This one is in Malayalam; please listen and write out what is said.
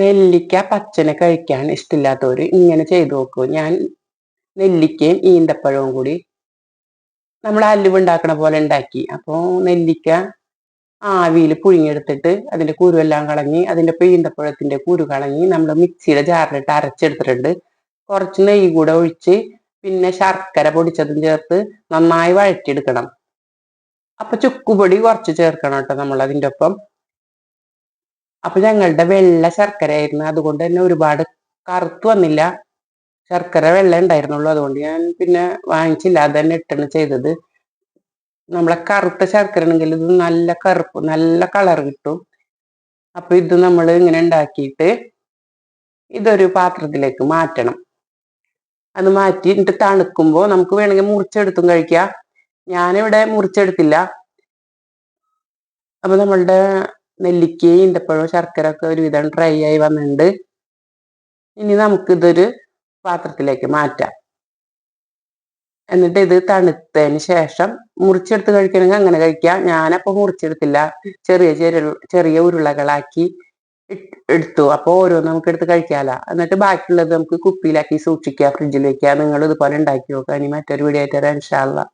നെല്ലിക്ക പച്ചനെ കഴിക്കാൻ ഇഷ്ടമില്ലാത്തവര് ഇങ്ങനെ ചെയ്തു നോക്കൂ. ഞാൻ നെല്ലിക്കയും ഈന്തപ്പഴവും കൂടി നമ്മൾ അല്ലുവ് ഉണ്ടാക്കണ പോലെ ഉണ്ടാക്കി. അപ്പോൾ നെല്ലിക്ക ആവിയിൽ പുഴുങ്ങിയെടുത്തിട്ട് അതിന്റെ കുരുവെല്ലാം കളഞ്ഞ് അതിന്റെ ഈന്തപ്പഴത്തിന്റെ കുരു കളഞ്ഞ് നമ്മൾ മിക്സിയുടെ ജാറിലിട്ട് അരച്ചെടുത്തിട്ടുണ്ട്. കുറച്ച് നെയ്യ് കൂടെ ഒഴിച്ച് പിന്നെ ശർക്കര പൊടിച്ചതും ചേർത്ത് നന്നായി വഴറ്റിയെടുക്കണം. അപ്പൊ ചുക്കുപൊടി കുറച്ച് ചേർക്കണം കേട്ടോ നമ്മൾ അതിന്റെ ഒപ്പം. അപ്പൊ ഞങ്ങളുടെ വെള്ള ശർക്കര ആയിരുന്നു. അതുകൊണ്ട് തന്നെ ഒരുപാട് കറുത്ത് വന്നില്ല. ശർക്കര വെള്ള ഉണ്ടായിരുന്നുള്ളൂ. അതുകൊണ്ട് ഞാൻ പിന്നെ വാങ്ങിച്ചില്ല. അത് തന്നെ ഇട്ടാണ് ചെയ്തത്. നമ്മളെ കറുത്ത ശർക്കര ആണെങ്കിൽ ഇത് നല്ല കറുപ്പ് നല്ല കളർ കിട്ടും. അപ്പൊ ഇത് നമ്മൾ ഇങ്ങനെ ഉണ്ടാക്കിയിട്ട് ഇതൊരു പാത്രത്തിലേക്ക് മാറ്റണം. അത് മാറ്റി എന്നിട്ട് തണുക്കുമ്പോൾ നമുക്ക് വേണമെങ്കിൽ മുറിച്ചെടുത്തും കഴിക്കാം. ഞാനിവിടെ മുറിച്ചെടുത്തില്ല. അപ്പൊ നമ്മളുടെ നെല്ലിക്കയും ഈന്തപ്പഴവും ശർക്കര ഒക്കെ ഒരുവിധം ഡ്രൈ ആയി വന്നിട്ടുണ്ട് ഇനി നമുക്കിതൊരു പാത്രത്തിലേക്ക് മാറ്റാം. എന്നിട്ട് ഇത് തണുത്തതിന് ശേഷം മുറിച്ചെടുത്ത് കഴിക്കണമെങ്കിൽ അങ്ങനെ കഴിക്കാം. ഞാനപ്പോൾ മുറിച്ചെടുത്തില്ല. ചെറിയ ചെറിയ ചെറിയ ഉരുളകളാക്കി എടുത്തു. അപ്പോൾ ഓരോന്ന് നമുക്ക് എടുത്ത് കഴിക്കാമല്ലോ എന്നിട്ട് ബാക്കിയുള്ളത് നമുക്ക് കുപ്പിയിലാക്കി സൂക്ഷിക്കാം ഫ്രിഡ്ജിൽ വെക്കുക നിങ്ങൾ ഇതുപോലെ ഉണ്ടാക്കി നോക്കുക ഇനി മറ്റൊരു വീഡിയോ ആയിട്ട് തരാം ഇൻഷാല്ലാ